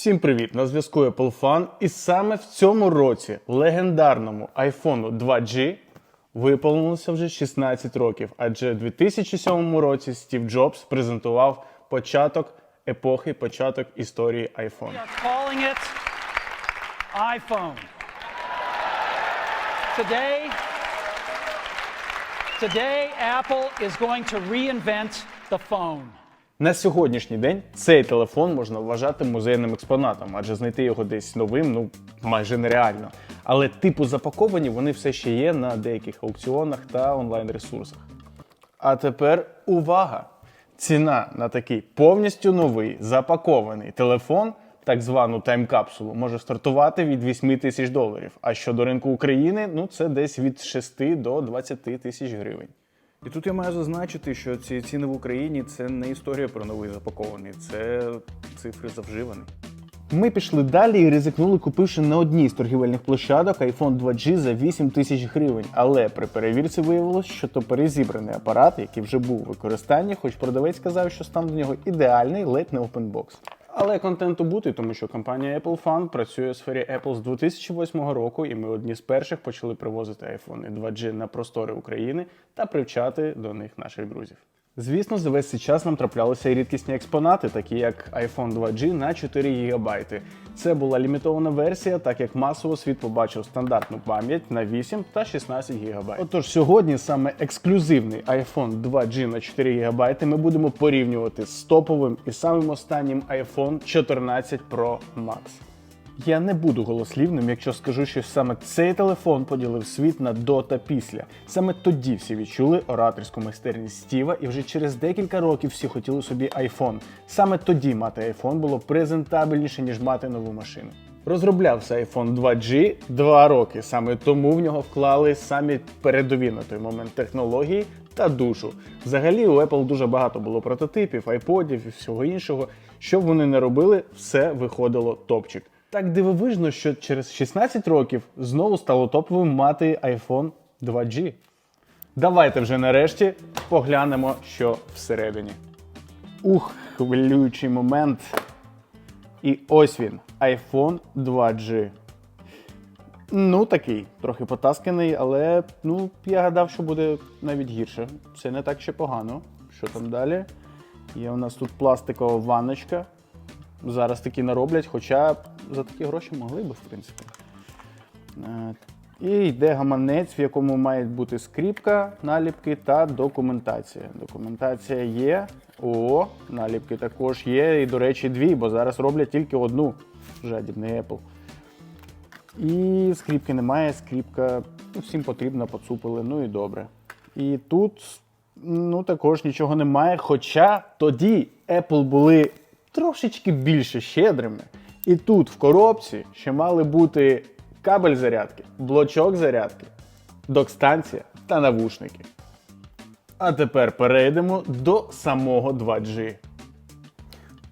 Всім привіт! На зв'язку Apple Fan. І саме в цьому році легендарному iPhone 2G виповнилося вже 16 років, адже в 2007 році Стів Джобс презентував початок епохи, початок історії iPhone. IPhone. Today, today Apple is going to reinvent the phone. На сьогоднішній день цей телефон можна вважати музейним експонатом, адже знайти його десь новим ну майже нереально. Але типу запаковані вони все ще є на деяких аукціонах та онлайн-ресурсах. А тепер увага! Ціна на такий повністю новий запакований телефон, так звану тайм-капсулу, може стартувати від 8 тисяч доларів. А щодо ринку України, ну це десь від 6 до 20 тисяч гривень. І тут я маю зазначити, що ці ціни в Україні це не історія про новий запакований, це цифри завживані. Ми пішли далі і ризикнули, купивши на одній з торгівельних площадок iPhone 2G за 8 тисяч гривень. Але при перевірці виявилось, що то перезібраний апарат, який вже був у використанні, хоч продавець сказав, що стан до нього ідеальний, ледь не опенбокс. Але контенту бути, тому що компанія Apple Fan працює у сфері Apple з 2008 року, і ми одні з перших почали привозити iPhone 2G на простори України та привчати до них наших друзів. Звісно, за весь цей час нам траплялися і рідкісні експонати, такі як iPhone 2G на 4 ГБ. Це була лімітована версія, так як масово світ побачив стандартну пам'ять на 8 та 16 ГБ. Отож, сьогодні саме ексклюзивний iPhone 2G на 4 ГБ ми будемо порівнювати з топовим і самим останнім iPhone 14 Pro Max. Я не буду голослівним, якщо скажу, що саме цей телефон поділив світ на до та після. Саме тоді всі відчули ораторську майстерність Стіва, і вже через декілька років всі хотіли собі iPhone. Саме тоді мати iPhone було презентабельніше, ніж мати нову машину. Розроблявся iPhone 2G два роки. Саме тому в нього вклали самі передові на той момент технології та душу. Взагалі у Apple дуже багато було прототипів, айподів і всього іншого. Що б вони не робили, все виходило топчик. Так дивовижно, що через 16 років знову стало топовим мати iPhone 2G. Давайте вже нарешті поглянемо, що всередині. Ух, хвилюючий момент. І ось він, iPhone 2G. Ну, такий, трохи потасканий, але ну, я гадав, що буде навіть гірше. Це не так ще погано. Що там далі? Є у нас тут пластикова ванночка. Зараз такі нароблять, хоча за такі гроші могли би, в принципі. Е, І йде гаманець, в якому мають бути скріпка, наліпки та документація. Документація є. О, наліпки також є. І, до речі, дві, бо зараз роблять тільки одну. Жадібний Apple. І скріпки немає, скріпка ну, всім потрібна, поцупили, ну і добре. І тут ну, також нічого немає. Хоча тоді Apple були трошечки більше щедрими. І тут в коробці ще мали бути кабель зарядки, блочок зарядки, док-станція та навушники. А тепер перейдемо до самого 2G.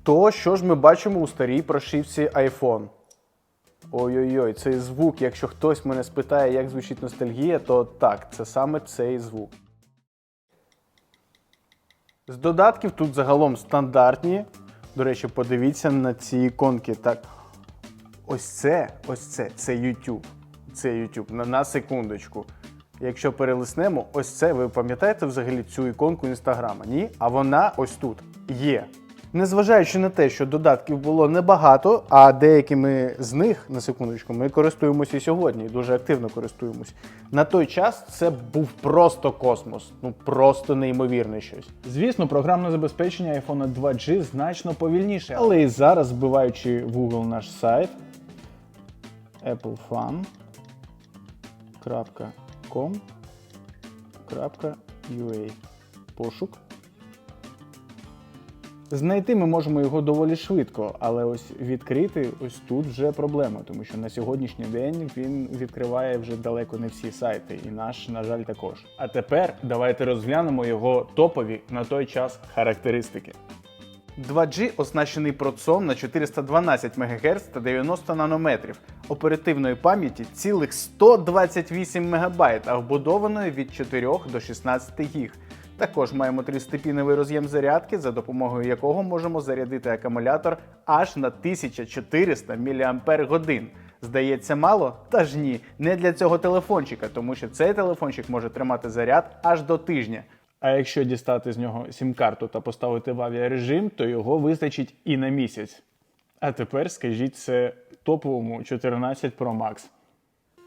То, що ж ми бачимо у старій прошивці iPhone. Ой-ой-ой, цей звук, якщо хтось мене спитає, як звучить ностальгія, то так, це саме цей звук. З додатків тут загалом стандартні. До речі, подивіться на ці іконки. Так. Ось це, ось це, це YouTube. Це YouTube. На, на секундочку. Якщо перелиснемо, ось це, ви пам'ятаєте взагалі цю іконку інстаграма? Ні? А вона ось тут є. Незважаючи на те, що додатків було небагато, а деякими з них, на секундочку, ми користуємося і сьогодні, дуже активно користуємось. На той час це був просто космос, ну просто неймовірне щось. Звісно, програмне забезпечення iPhone 2G значно повільніше, але і зараз, вбиваючи в Google наш сайт applefan.com.ua пошук. Знайти ми можемо його доволі швидко, але ось відкрити ось тут вже проблема, тому що на сьогоднішній день він відкриває вже далеко не всі сайти, і наш, на жаль, також. А тепер давайте розглянемо його топові на той час характеристики. 2G оснащений процом на 412 МГц та 90 нанометрів, оперативної пам'яті цілих 128 МБ, а вбудованої від 4 до 16 гіг. Також маємо трistепіновий роз'єм зарядки, за допомогою якого можемо зарядити акумулятор аж на 1400 мАч. Здається, мало? Та ж ні, не для цього телефончика, тому що цей телефончик може тримати заряд аж до тижня. А якщо дістати з нього сім-карту та поставити в авіарежим, то його вистачить і на місяць. А тепер скажіть це топовому 14 Pro Max.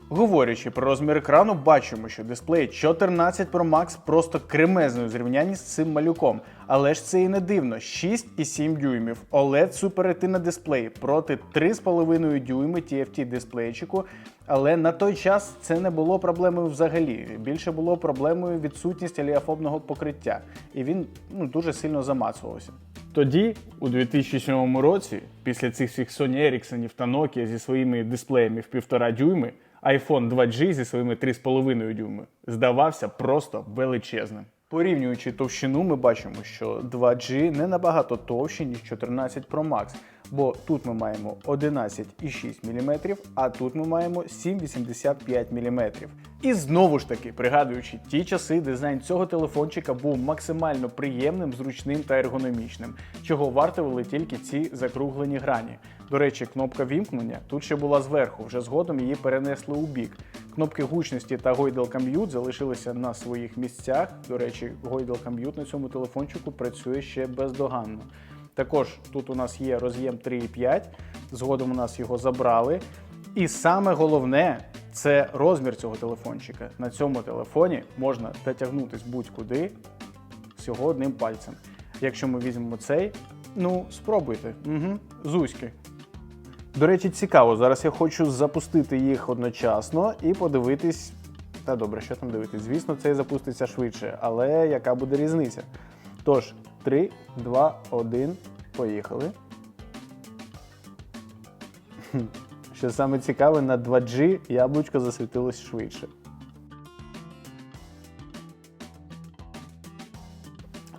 Говорячи про розмір екрану, бачимо, що дисплей 14 Pro Max просто кремезний у зрівнянні з цим малюком. Але ж це і не дивно: 6,7 дюймів OLED Super Retina дисплей проти 3,5 дюйми TFT дисплейчику. Але на той час це не було проблемою взагалі. Більше було проблемою відсутність аліафобного покриття, і він ну, дуже сильно замацувався. Тоді, у 2007 році, після цих всіх Sony Ericsson та Nokia зі своїми дисплеями в 1,5 дюйми, iPhone 2G зі своїми 3,5 дюйми здавався просто величезним. Порівнюючи товщину, ми бачимо, що 2G не набагато товщі, ніж 14 Pro Max, бо тут ми маємо 11,6 мм, а тут ми маємо 7,85 мм. І знову ж таки, пригадуючи ті часи, дизайн цього телефончика був максимально приємним, зручним та ергономічним, чого вартували тільки ці закруглені грані. До речі, кнопка вімкнення тут ще була зверху, вже згодом її перенесли у бік. Кнопки гучності та гойдалка м'ют залишилися на своїх місцях. До речі, гойдалка м'ют на цьому телефончику працює ще бездоганно. Також тут у нас є роз'єм 3,5, згодом у нас його забрали. І саме головне це розмір цього телефончика. На цьому телефоні можна дотягнутись будь-куди всього одним пальцем. Якщо ми візьмемо цей, ну спробуйте. Угу. Зузьки. До речі, цікаво. Зараз я хочу запустити їх одночасно і подивитись. Та добре, що там дивитись? Звісно, цей запуститься швидше, але яка буде різниця? Тож, 3, 2, 1, поїхали. Що саме цікаве, на 2G яблучко засвітилось швидше.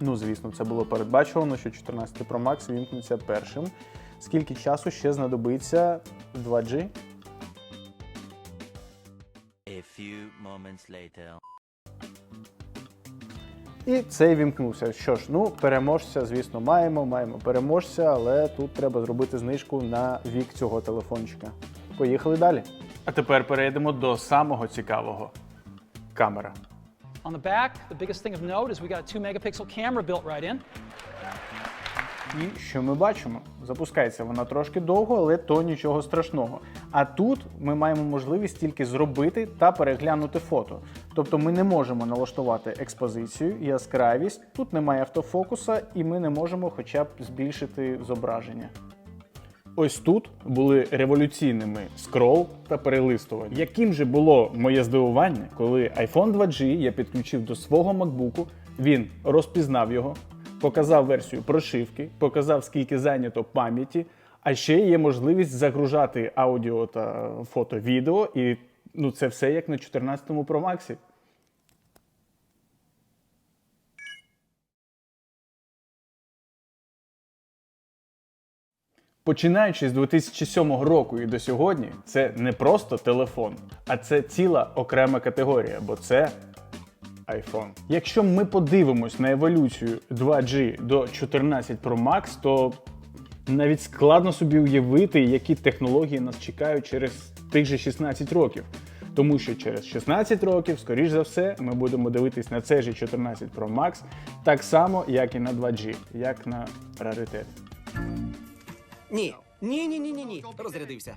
Ну, звісно, це було передбачувано, що 14 Pro Max вімкнеться першим. Скільки часу ще знадобиться 2G? A few moments later. І цей вімкнувся. Що ж, ну, переможця, звісно, маємо, маємо переможця, але тут треба зробити знижку на вік цього телефончика. Поїхали далі. А тепер перейдемо до самого цікавого камера. On the back, the biggest thing of note is we got a 2 megapixel camera built right in. І що ми бачимо? Запускається вона трошки довго, але то нічого страшного. А тут ми маємо можливість тільки зробити та переглянути фото. Тобто ми не можемо налаштувати експозицію, яскравість, тут немає автофокуса, і ми не можемо хоча б збільшити зображення. Ось тут були революційними скрол та перелистування. Яким же було моє здивування, коли iPhone 2G я підключив до свого MacBook, він розпізнав його, показав версію прошивки, показав скільки зайнято пам'яті, а ще є можливість загружати аудіо та фото відео, і ну це все як на 14 Pro Max. Починаючи з 2007 року і до сьогодні, це не просто телефон, а це ціла окрема категорія, бо це iPhone. Якщо ми подивимось на еволюцію 2G до 14 Pro Max, то навіть складно собі уявити, які технології нас чекають через тих же 16 років. Тому що через 16 років, скоріш за все, ми будемо дивитись на цей же 14 Pro Max так само, як і на 2G, як на раритет. Ні. Ні, ні, ні, ні, ні. Розрядився.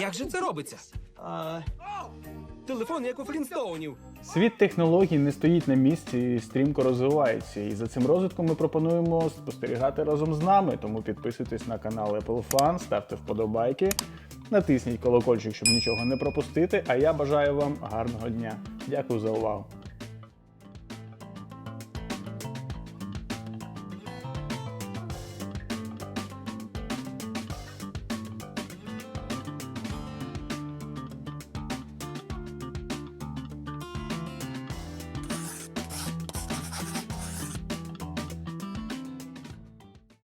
Як же це робиться? А... Телефон як у Флінстоунів. Світ технологій не стоїть на місці і стрімко розвивається. І за цим розвитком ми пропонуємо спостерігати разом з нами. Тому підписуйтесь на канал Apple Fan, ставте вподобайки, натисніть колокольчик, щоб нічого не пропустити. А я бажаю вам гарного дня. Дякую за увагу.